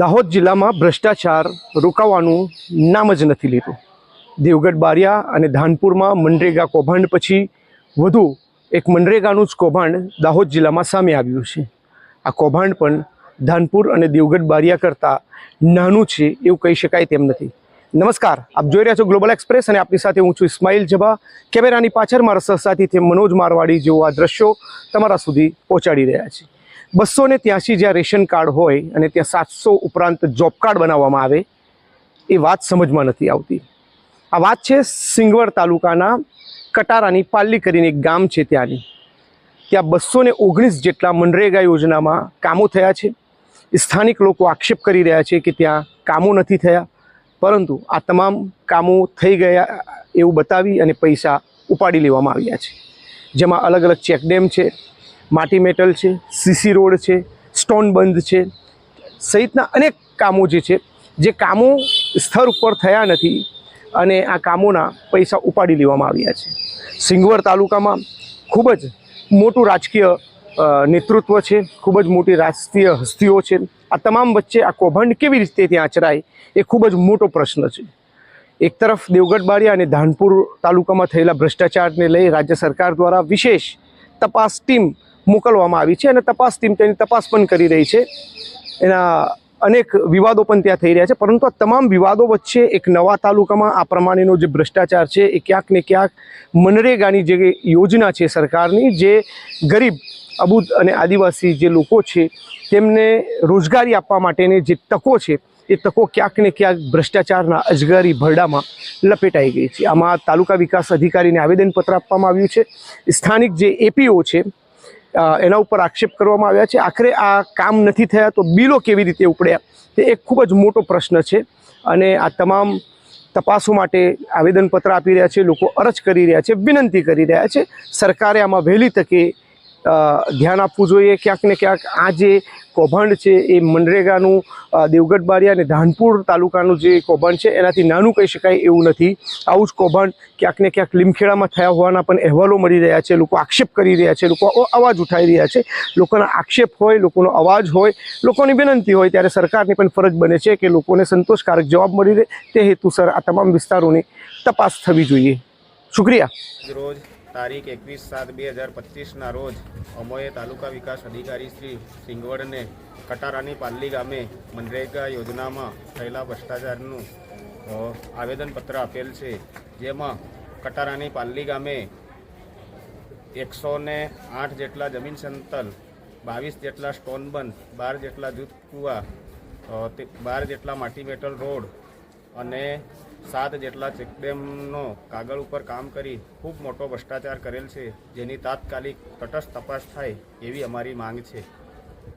દાહોદ જિલ્લામાં ભ્રષ્ટાચાર રોકાવાનું નામ જ નથી લીધું. દેવગઢ બારિયા અને ધાનપુરમાં મનરેગા કૌભાંડ પછી વધુ એક મનરેગાનું જ કૌભાંડ દાહોદ જિલ્લામાં સામે આવ્યું છે. આ કૌભાંડ પણ ધાનપુર અને દેવગઢ બારિયા કરતાં નાનું છે એવું કહી શકાય તેમ નથી. નમસ્કાર, આપ જોઈ રહ્યા છો ગ્લોબલ એક્સપ્રેસ અને આપની સાથે હું છું ઇસ્માઇલ જબા કેમેરાની પાછળ મારા સહસાથી તે મનોજ મારવાડી જેવું આ દ્રશ્યો તમારા સુધી પહોંચાડી રહ્યા છે. બસો ને ત્યાંસી જ્યાં રેશન કાર્ડ હોય અને ત્યાં સાતસો ઉપરાંત જોબ કાર્ડ બનાવવામાં આવે, એ વાત સમજમાં નથી આવતી. આ વાત છે સિંગવડ તાલુકાના કટારાની પાલ્લી કરીને એક ગામ છે ત્યાંની. ત્યાં બસો ને ઓગણીસ જેટલા મનરેગા યોજનામાં કામો થયા છે. સ્થાનિક લોકો આક્ષેપ કરી રહ્યા છે કે ત્યાં કામો નથી થયા, પરંતુ આ તમામ કામો થઈ ગયા એવું બતાવી અને પૈસા ઉપાડી લેવામાં આવ્યા છે. જેમાં અલગ અલગ ચેકડેમ છે માટી મેટલ છે, સીસી રોડ છે, સ્ટોન બંધ છે, સહિતના અનેક કામો જે છે, જે કામો સ્તર ઉપર થયા નથી અને આ કામોના પૈસા ઉપાડી લેવામાં આવ્યા છે. સિંગવર તાલુકામાં ખૂબ જ મોટું રાજકીય નેતૃત્વ છે, ખૂબ જ મોટી રાષ્ટ્રીય હસ્તીઓ છે. આ તમામ વચ્ચે આ કૌભાંડ કેવી રીતે ત્યાં આચરાય એ ખૂબ જ મોટો પ્રશ્ન છે. એક તરફ દેવગઢ બારિયા અને ધાનપુર તાલુકામાં થયેલા ભ્રષ્ટાચારને લઈ રાજ્ય સરકાર દ્વારા વિશેષ તપાસ ટીમ મોકલવામાં આવી છે અને તપાસ ટીમ તેની તપાસ પણ કરી રહી છે. એના અનેક વિવાદો પણ ત્યાં થઈ રહ્યા છે, પરંતુ આ તમામ વિવાદો વચ્ચે એક નવા તાલુકામાં આ પ્રમાણેનો જે ભ્રષ્ટાચાર છે એ ક્યાંક ને ક્યાંક મનરેગાની જે યોજના છે સરકારની, જે ગરીબ અબૂત અને આદિવાસી જે લોકો છે તેમને રોજગારી આપવા માટેની જે તકો છે, એ તકો ક્યાંક ને ક્યાંક ભ્રષ્ટાચારના અજગારી ભરડામાં લપેટાઈ ગઈ છે. આમાં તાલુકા વિકાસ અધિકારીને આવેદનપત્ર આપવામાં આવ્યું છે. સ્થાનિક જે એપીઓ છે એના ઉપર આક્ષેપ કરવામાં આવ્યા છે. આખરે આ કામ નથી થયા તો બિલો કેવી રીતે ઉપડ્યા તે એક ખૂબ જ મોટો પ્રશ્ન છે અને આ તમામ તપાસો માટે આવેદનપત્ર આપી રહ્યા છે, લોકો અરજ કરી રહ્યા છે, વિનંતી કરી રહ્યા છે. સરકારે આમાં વહેલી તકે ધ્યાન આપવું જોઈએ. ક્યાંક ને ક્યાંક આ જે કૌભાંડ છે એ મનરેગાનું દેવગઢ બારિયા અને ધાનપુર તાલુકાનું જે કૌભાંડ છે, એનાથી નાનું કહી શકાય એવું નથી. આવું જ કૌભાંડ ક્યાંક ને ક્યાંક લીમખેડામાં થયા હોવાના પણ અહેવાલો મળી રહ્યા છે, લોકો આક્ષેપ કરી રહ્યા છે, લોકો અવાજ ઉઠાવી રહ્યા છે. લોકોના આક્ષેપ હોય, લોકોનો અવાજ હોય, લોકોની વિનંતી હોય, ત્યારે સરકારની પણ ફરજ બને છે કે લોકોને સંતોષકારક જવાબ મળી રહે. તે હેતુસર આ તમામ વિસ્તારોની તપાસ થવી જોઈએ. શુક્રિયા. તારીખ એકવીસ સાત બે હજાર પચીસના રોજ અમોએ તાલુકા વિકાસ અધિકારી શ્રી સિંગવડને કટારાની પાલ્લી ગામે મનરેગા યોજનામાં થયેલા ભ્રષ્ટાચારનું આવેદનપત્ર આપેલ છે. જેમાં કટારાની પાલ્લી ગામે એકસો ને આઠ જેટલા જમીન સંતલ, બાવીસ જેટલા સ્ટોન બંધ, બાર જેટલા જૂથ કૂવા બાર જેટલા માટી મેટલ રોડ અને સાત જેટલા ચેકડેમનો કાગળ ઉપર કામ કરી ખૂબ મોટો ભ્રષ્ટાચાર કરેલ છે, જેની તાત્કાલિક તટસ્થ તપાસ થાય એવી અમારી માંગ છે.